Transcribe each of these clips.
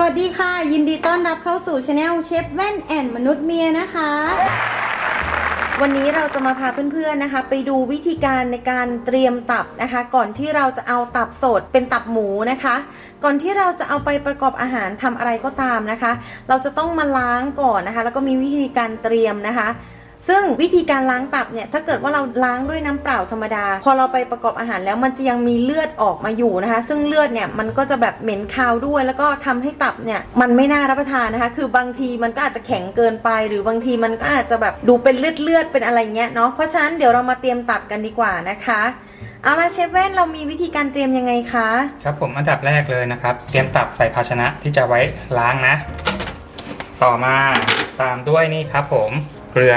สวัสดีค่ะ ยินดีต้อนรับเข้าสู่ช anel เชฟแว่นแอนมนุษย์เมียนะคะ วันนี้เราจะมาพาเพื่อนๆนะคะ ไปดูวิธีการในการเตรียมตับนะคะ ก่อนที่เราจะเอาตับสดเป็นตับหมูนะคะ ก่อนที่เราจะเอาไปประกอบอาหารทำอะไรก็ตามนะคะ เราจะต้องมาล้างก่อนนะคะ แล้วก็มีวิธีการเตรียมนะคะ ซึ่งวิธีการล้างตับเนี่ยถ้าเกิดว่าเราล้างด้วยน้ำเปล่าธรรมดา พอเราไปประกอบอาหารแล้วมันจะยังมีเลือดออกมาอยู่นะคะ ซึ่งเลือดเนี่ยมันก็จะแบบเหม็นคาวด้วย แล้วก็ทำให้ตับเนี่ยมันไม่น่ารับประทานนะคะ คือบางทีมันก็อาจจะแข็งเกินไป หรือบางทีมันก็อาจจะแบบดูเป็นเลือดเลือดเป็นอะไรเงี้ยเนาะเพราะฉะนั้นเดี๋ยวเรามาเตรียมตับกันดีกว่านะคะเอาละเชฟแว่นเรามีวิธีการเตรียมยังไงคะครับผมอันดับแรกเลยนะครับ เตรียมตับใส่ภาชนะที่จะไว้ล้างนะ ต่อมาตามด้วยนี่ครับผมเกลือ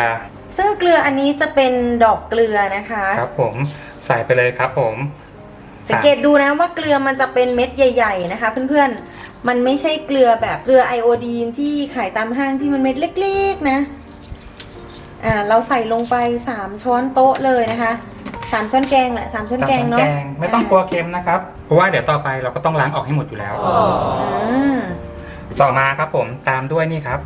ซึ่งเกลืออันนี้จะเป็นดอกเกลือนะคะ ครับผมใส่ไปเลยครับผม สังเกตดูนะว่าเกลือมันจะเป็นเม็ดใหญ่ ๆ นะคะ เพื่อนๆ มันไม่ใช่เกลือแบบเกลือไอโอดีนที่ขายตามห้างที่มันเม็ดเล็ก ๆ นะ อ่าเราใส่ลงไป3ช้อนโต๊ะเลยนะคะสามช้อนแกงแหละสามช้อนตามแกงช้อนเนาะแกงไม่ต้องกลัวเค็มนะครับ เพราะว่าเดี๋ยวต่อไปเราก็ต้องล้างออกให้หมดอยู่แล้วอืมต่อมาครับผมตามด้วยนี่ครับ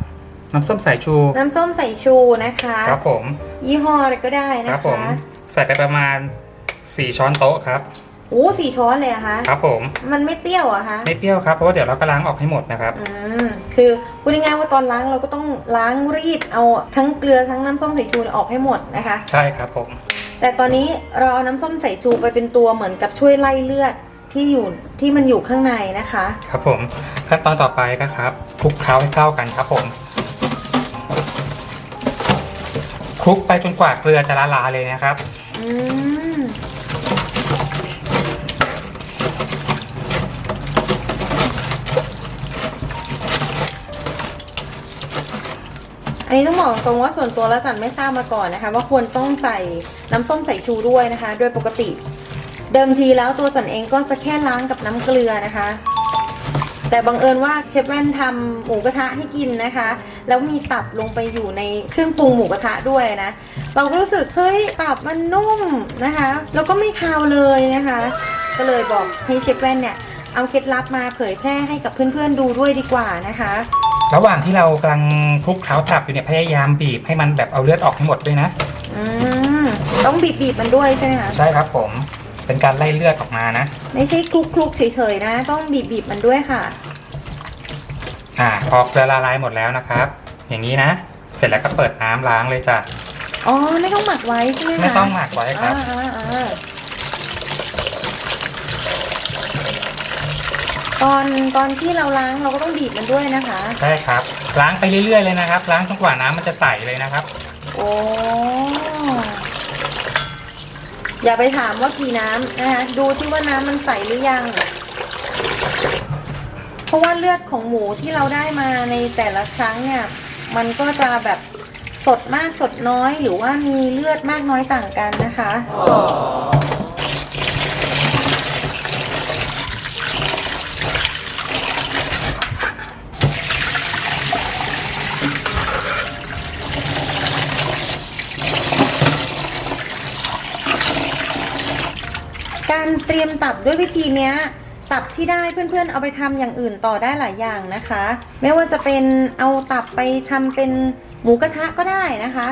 น้ำส้มสายชู น้ำส้มสายชูนะคะ ครับผม ยี่ห้ออะไรก็ได้คนะรับผม คะใส่ไปประมาณ 4 ช้อนโต๊ะครับ โอ้สี่ช้อนเลยเหรอะคะครับผม มันไม่เปรี้ยวเหรอะคะไม่เปรี้ยวครับ เพราะว่าเดี๋ยวเราก็ล้างออกให้หมดนะครับ อืมคือพูดง่ายๆว่าตอนล้างเราก็ต้องล้างรีดเอาทั้งเกลือทั้งน้ำส้มสายชูเนี่ยออกให้หมดนะคะ ใช่ครับผม แต่ตอนนี้เราเอาน้ำส้มสายชูไปเป็นตัวเหมือนกับช่วยไล่เลือดที่อยู่ที่มันอยู่ข้างในนะคะ ครับผม ขั้นตอนต่อไปก็ครับคลุกเคล้าให้เข้ากันครับผม ลุกไปจนกว่าเกลือจะละลายเลยนะครับ อืมอันนี้ต้องบอกตรงว่าส่วนตัวแล้วจันไม่ทราบมาก่อนนะคะ ว่าควรต้องใส่น้ำส้มสายชูด้วยนะคะ โดยปกติ เดิมทีแล้วตัวจันเองก็จะแค่ล้างกับน้ำเกลือนะคะ แต่บังเอิญว่าเชฟแว่นทำหมูกระทะให้กินนะคะ แล้วมีตับลงไปอยู่ในเครื่องปรุงหมูกระทะด้วยนะ เราก็รู้สึกเฮ้ยตับมันนุ่มนะคะ แล้วก็ไม่คาวเลยนะคะ ก็เลยบอกให้เชฟแว่นเนี่ยเอาเคล็ดลับมาเผยแพร่ให้กับเพื่อนๆดูด้วยดีกว่านะคะ ระหว่างที่เรากำลังคลุกเคล้าตับอยู่เนี่ยพยายามบีบให้มันแบบเอาเลือดออกให้หมดด้วยนะ อืมต้องบีบๆมันด้วยใช่ไหมคะใช่ครับผมเป็นการไล่เลือดออกมานะ ไม่ใช่คลุกๆเฉยๆนะ ต้องบีบๆมันด้วยค่ะ อ่าพอเกลือละลายหมดแล้วนะครับ อย่างนี้นะ เสร็จแล้วก็เปิดน้ำล้างเลยจ้ะอ๋อไม่ต้องหมักไว้ใช่ไหมคะไม่ต้องหมักไว้ครับอ่าอ่าอ่าตอนตอนที่เราล้างเราก็ต้องบีบมันด้วยนะคะใช่ครับ ล้างไปเรื่อยๆเลยนะครับ ล้างจนกว่าน้ำมันจะใสเลยนะครับ โอ้อย่าไปถามว่ากี่น้ำนะคะดูที่ว่าน้ำมันใสหรือยัง เพราะว่าเลือดของหมูที่เราได้มาในแต่ละครั้งเนี่ย มันก็จะแบบสดมากสดน้อยหรือว่ามีเลือดมากน้อยต่างกันนะคะ การเตรียมตับด้วยวิธีเนี้ย ตับที่ได้เพื่อนๆ เอาไปทำอย่างอื่นต่อได้หลายอย่างนะคะ ไม่ว่าจะเป็นเอาตับไปทำเป็นหมูกระทะก็ได้นะคะ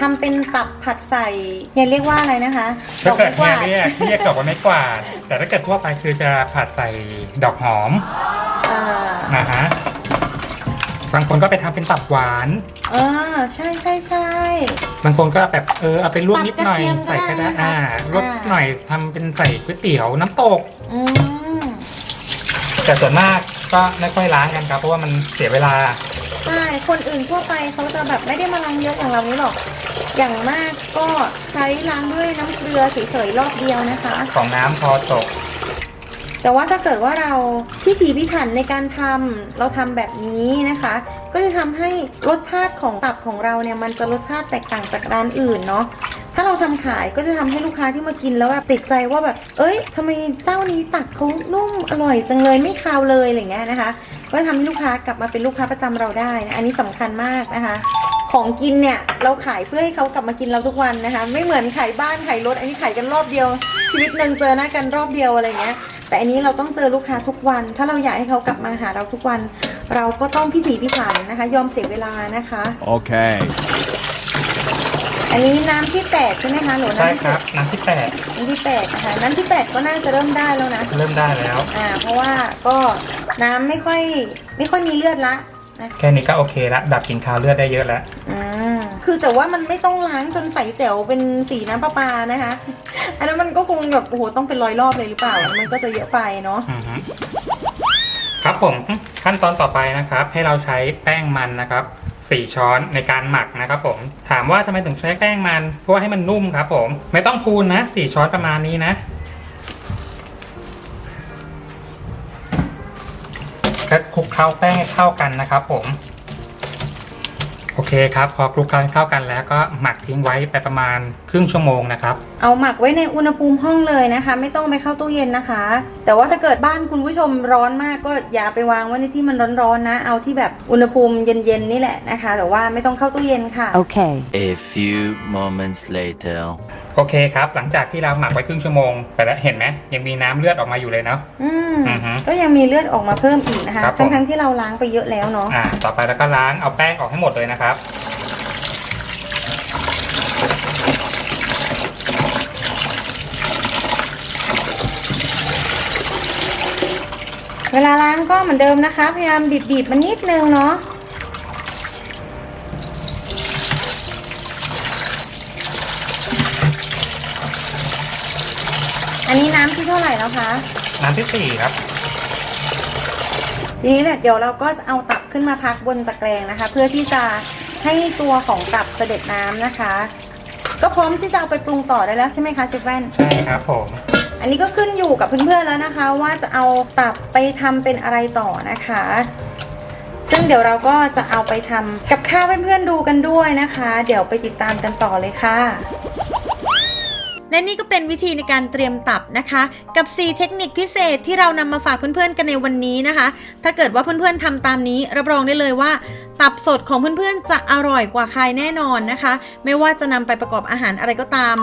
ทำเป็นตับผัดใส่เนี่ยเรียกว่าอะไรนะคะถ้าเกิดไม้กเฮียวาดเรียกเรียกดอกว่าไม่กวาดแต่ถ้าเกิดทั่วไปคือจะผัดใส่ดอกหอมอ่านะฮะบางคนก็ไปทำเป็นตับหวานอ่าใช่ใช่ใช่บางคนก็แบบเออเอาไปลวกนิดหน่อยตัดกระเทียมก็ใส่ก็ได้ได้นะคะอ่าลวกอ่าหน่อยทำเป็นใส่ก๋วยเตี๋ยวน้ำตกอืม แต่ส่วนมากก็ไม่ค่อยล้างกันครับ เพราะว่ามันเสียเวลา ใช่คนอื่นทั่วไปเขาจะแบบไม่ได้มาล้างเยอะอย่างเรานี้หรอก อย่างมากก็ใช้ล้างด้วยน้ำเกลือเฉยๆรอบเดียวนะคะ ของน้ำพอจบแต่ว่าถ้าเกิดว่าเราพิถีพิถันในการทำเราทำแบบนี้นะคะ ก็จะทำให้รสชาติของตับของเราเนี่ยมันจะรสชาติแตกต่างจากร้านอื่นเนาะ ถ้าเราทำขายก็จะทำให้ลูกค้าที่มากินแล้วแบบติดใจว่าแบบ เอ้ยทำไมเจ้านี้ตักเขานุ่มอร่อยจังเลยไม่คาวเลยอะไรเงี้ยนะคะ ก็ทำให้ลูกค้ากลับมาเป็นลูกค้าประจำเราได้นะอันนี้สำคัญมากนะคะ ของกินเนี่ยเราขายเพื่อให้เขากลับมากินเราทุกวันนะคะ ไม่เหมือนขายบ้านขายรถ อันนี้ขายกันรอบเดียว ชีวิตหนึ่งเจอหน้ากันรอบเดียวอะไรเงี้ยแต่อันนี้เราต้องเจอลูกค้าทุกวัน ถ้าเราอยากให้เขากลับมาหาเราทุกวัน เราก็ต้องพิถีพิถันนะคะ ยอมเสียเวลานะคะ Okay. อั นนี้น้ำที่แปดใช่ไหมคะหนูใช่น้ำที่ครับน้ำที่แปดน้ำที่แปดนะคะน้ำที่แปดก็น่าจะเริ่มได้แล้วนะ เริ่มได้แล้ว อ่า เพราะว่าก็น้ำไม่ค่อยไม่ค่อยมีเลือดละนะแค่นี้ก็โอเคละดับกลินคาวเลือดได้เยอะแล้ว อืมคือแต่ว่ามันไม่ต้องล้างจนใสแจ๋วเป็นสีน้ำประปานะคะ อันนั้นมันก็คงแบบโอ้โหต้องเป็นร้อยรอบเลยหรือเปล่า มันก็จะเยอะไปเนาะ อือฮึครับผมขั้นตอนต่อไปนะครับ ให้เราใช้แป้งมันนะครับ 4 ช้อนในการหมักนะครับผม ถามว่าทำไมถึงใช้แป้งมัน เพราะว่าให้มันนุ่มครับผม ไม่ต้องพูนนะ 4 ช้อนประมาณนี้นะ ก็คลุกเคล้าแป้งให้เข้ากันนะครับผม โอเคครับพอคลุกเคล้าให้เข้ากันแล้วก็หมักทิ้งไว้ไปประมาณครึ่งชั่วโมงนะครับ เอาหมักไว้ในอุณหภูมิห้องเลยนะคะ ไม่ต้องไปเข้าตู้เย็นนะคะ แต่ว่าถ้าเกิดบ้านคุณผู้ชมร้อนมากก็อย่าไปวางไว้ในที่มันร้อนๆนะ เอาที่แบบอุณหภูมิเย็นๆนี่แหละนะคะ แต่ว่าไม่ต้องเข้าตู้เย็นค่ะ Okay. A few moments later. โอเคครับ หลังจากที่เราหมักไว้ครึ่งชั่วโมง แต่ละเห็นไหมยังมีน้ำเลือดออกมาอยู่เลยเนาะ อืมอือฮึก็ยังมีเลือดออกมาเพิ่มอีกนะคะครับผม ทั้งๆที่เราล้างไปเยอะแล้วเนาะอ่า ต่อไปแล้วก็ล้างเอาแป้งออกให้หมดเลยนะครับ เวลาล้างก็เหมือนเดิมนะคะ พยายามบีบๆมันนิดนึงเนาะ อันนี้น้ำที่เท่าไหร่แล้วคะ น้ำที่สี่ครับ ทีนี้เนี่ยเดี๋ยวเราก็จะเอาตับขึ้นมาพักบนตะแกรงนะคะ เพื่อที่จะให้ตัวของตับเสด็จน้ำนะคะ ก็พร้อมที่จะเอาไปปรุงต่อได้แล้วใช่ไหมคะเชฟแว่นใช่ครับผม อันนี้ก็ขึ้นอยู่กับเพื่อนๆแล้วนะคะ ว่าจะเอาตับไปทำเป็นอะไรต่อนะคะ ซึ่งเดี๋ยวเราก็จะเอาไปทำกับข้าวให้เพื่อนๆดูกันด้วยนะคะ เดี๋ยวไปติดตามกันต่อเลยค่ะ และนี่ก็เป็นวิธีในการเตรียมตับนะคะ กับ 4 เทคนิคพิเศษที่เรานำมาฝากเพื่อนๆกันในวันนี้นะคะ ถ้าเกิดว่าเพื่อนๆทำตามนี้ รับรองได้เลยว่า ตับสดของเพื่อนๆจะอร่อยกว่าใครแน่นอนนะคะ ไม่ว่าจะนำไปประกอบอาหารอะไรก็ตาม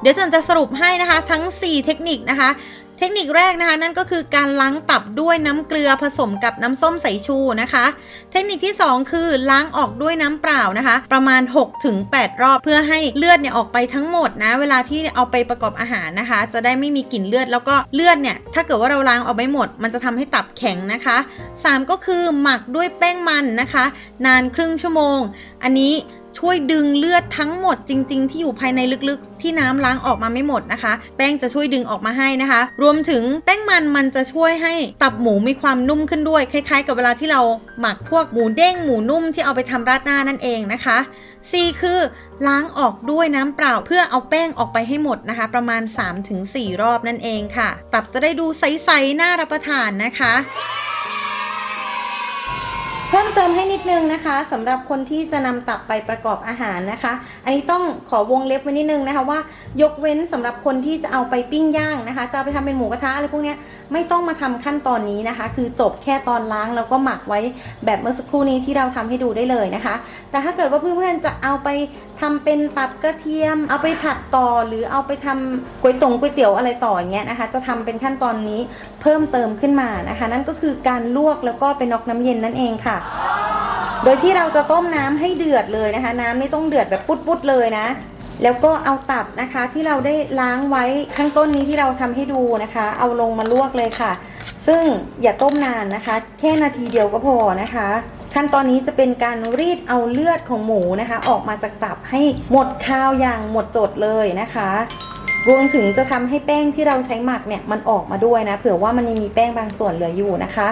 เดี๋ยวจันจะสรุปให้นะคะ ทั้ง 4 เทคนิคนะคะ เทคนิคแรกนะคะ นั่นก็คือการล้างตับด้วยน้ำเกลือผสมกับน้ำส้มสายชูนะคะ เทคนิคที่ 2 คือล้างออกด้วยน้ำเปล่านะคะ ประมาณ 6-8 รอบเพื่อให้เลือดเนี่ยออกไปทั้งหมดนะ เวลาที่เอาไปประกอบอาหารนะคะ จะได้ไม่มีกลิ่นเลือดแล้วก็เลือดเนี่ยถ้าเกิดว่าเราล้างออกไม่หมด มันจะทำให้ตับแข็งนะคะ 3 ก็คือหมักด้วยแป้งมันนะคะ นานครึ่งชั่วโมง อันนี้ ช่วยดึงเลือดทั้งหมดจริง ๆ ที่อยู่ภายในลึกๆ ที่น้ำล้างออกมาไม่หมดนะคะ แป้งจะช่วยดึงออกมาให้นะคะ รวมถึงแป้งมันมันจะช่วยให้ตับหมูมีความนุ่มขึ้นด้วย คล้าย ๆ กับเวลาที่เราหมักพวกหมูเด้งหมูนุ่มที่เอาไปทำราดหน้านั่นเองนะคะ C คือล้างออกด้วยน้ำเปล่าเพื่อเอาแป้งออกไปให้หมดนะคะ ประมาณ 3-4 รอบนั่นเองค่ะ ตับจะได้ดูใสๆน่ารับประทานนะคะ พิ่มเติมให้นิดนึงนะคะสำหรับคนที่จะนำตับไปประกอบอาหารนะคะ อันนี้ต้องขอวงเล็บไว้นิดนึงนะคะว่า ยกเว้นสำหรับคนที่จะเอาไปปิ้งย่างนะคะ จะไปทำเป็นหมูกระทะอะไรพวกนี้ไม่ต้องมาทำขั้นตอนนี้นะคะ คือจบแค่ตอนล้างแล้วก็หมักไว้แบบเมื่อสักครู่นี้ที่เราทำให้ดูได้เลยนะคะ แต่ถ้าเกิดว่าเพื่อนๆจะเอาไป ทำเป็นตับกระเทียม เอาไปผัดต่อหรือเอาไปทำก๋วยตงก๋วยเตี๋ยวอะไรต่ออย่างเงี้ยนะคะ จะทำเป็นขั้นตอนนี้เพิ่มเติมขึ้นมานะคะ นั่นก็คือการลวกแล้วก็ไปน็อกน้ำเย็นนั่นเองค่ะ โดยที่เราจะต้มน้ำให้เดือดเลยนะคะ น้ำไม่ต้องเดือดแบบปุดๆเลยนะแล้วก็เอาตับนะคะที่เราได้ล้างไว้ข้างต้นนี้ที่เราทำให้ดูนะคะ เอาลงมาลวกเลยค่ะ ซึ่งอย่าต้มนานนะคะ แค่นาทีเดียวก็พอนะคะ ขั้นตอนนี้จะเป็นการรีดเอาเลือดของหมูนะคะ ออกมาจากตับให้หมดคาวอย่างหมดจดเลยนะคะรวมถึงจะทำให้แป้งที่เราใช้หมักเนี่ยมันออกมาด้วยนะเผื่อว่ามันยังมีแป้งบางส่วนเหลืออยู่นะคะ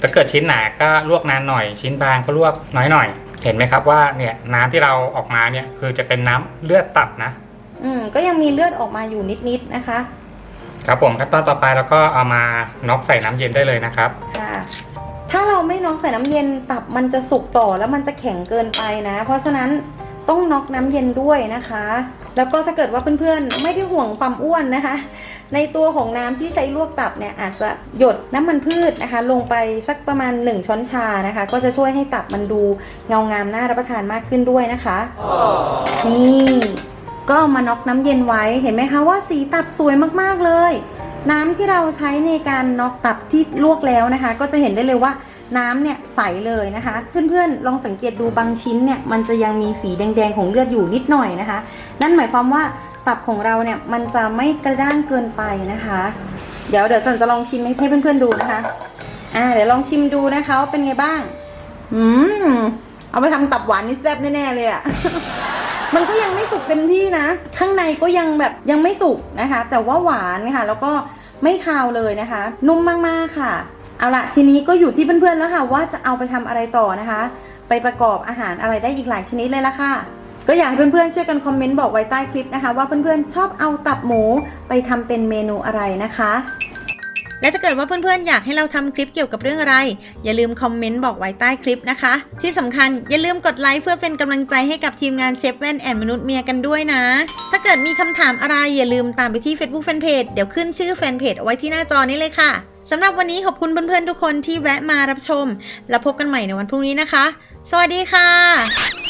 ถ้าเกิดชิ้นหนาก็ลวกนานหน่อย ชิ้นบางก็ลวกน้อยหน่อย เห็นไหมครับว่าเนี่ยน้ำที่เราออกมาเนี่ยคือจะเป็นน้ำเลือดตับนะ อืมก็ยังมีเลือดออกมาอยู่นิดๆนะคะ ครับผมขั้นตอนต่อไปแล้วก็เอามาน็อกใส่น้ำเย็นได้เลยนะครับค่ะ ถ้าเราไม่น็อกใส่น้ำเย็นตับมันจะสุกต่อแล้วมันจะแข็งเกินไปนะ เพราะฉะนั้นต้องน็อกน้ำเย็นด้วยนะคะ แล้วก็ถ้าเกิดว่าเพื่อนๆไม่ได้ห่วงความอ้วนนะคะ ในตัวของน้ำที่ใช้ลวกตับเนี่ยอาจจะหยดน้ำมันพืชนะคะ ลงไปสักประมาณ 1 ช้อนชานะคะ ก็จะช่วยให้ตับมันดูเงางามน่ารับประทานมากขึ้นด้วยนะคะนี่ก็เอามาน็อกน้ำเย็นไว้เห็นไหมคะว่าสีตับสวยมากๆเลย น้ำที่เราใช้ในการน็อกตับที่ลวกแล้วนะคะ ก็จะเห็นได้เลยว่าน้ำเนี่ยใสเลยนะคะ เพื่อนๆลองสังเกตดูบางชิ้นเนี่ยมันจะยังมีสีแดงๆของเลือดอยู่นิดหน่อยนะคะ นั่นหมายความว่าตับของเราเนี่ยมันจะไม่กระด้างเกินไปนะคะ เดี๋ยวเดี๋ยวจันจะลองชิมให้เพื่อนๆดูนะคะอ่าเดี๋ยวลองชิมดูนะคะว่าเป็นไงบ้างอืมเอาไปทำตับหวานนี่แซ่บแน่ๆเลยอะมันก็ยังไม่สุกเต็มที่นะ ข้างในก็ยังแบบยังไม่สุกนะคะ แต่ว่าหวานค่ะ แล้วก็ ไม่คาวเลยนะคะ นุ่มมากๆค่ะ เอาละทีนี้ก็อยู่ที่เพื่อนๆแล้วค่ะ ว่าจะเอาไปทำอะไรต่อนะคะ ไปประกอบอาหารอะไรได้อีกหลายชนิดเลยละค่ะ ก็อยากให้เพื่อนๆช่วยกันคอมเมนต์บอกไว้ใต้คลิปนะคะ ว่าเพื่อนๆชอบเอาตับหมูไปทำเป็นเมนูอะไรนะคะ และถ้าเกิดว่าเพื่อนๆ อยากให้เราทำคลิปเกี่ยวกับเรื่องอะไร อย่าลืมคอมเมนต์บอกไว้ใต้คลิปนะคะ ที่สำคัญอย่าลืมกดไลค์เพื่อเป็นกำลังใจให้กับทีมงานเชฟแว่นแอนมนุษย์เมียกันด้วยนะ ถ้าเกิดมีคำถามอะไรอย่าลืมตามไปที่ Facebook Fanpage เดี๋ยวขึ้นชื่อแฟนเพจเอาไว้ที่หน้าจอนี้เลยค่ะสำหรับวันนี้ขอบคุณเพื่อนๆทุกคนที่แวะมารับชม แล้วพบกันใหม่ในวันพรุ่งนี้นะคะ สวัสดีค่ะ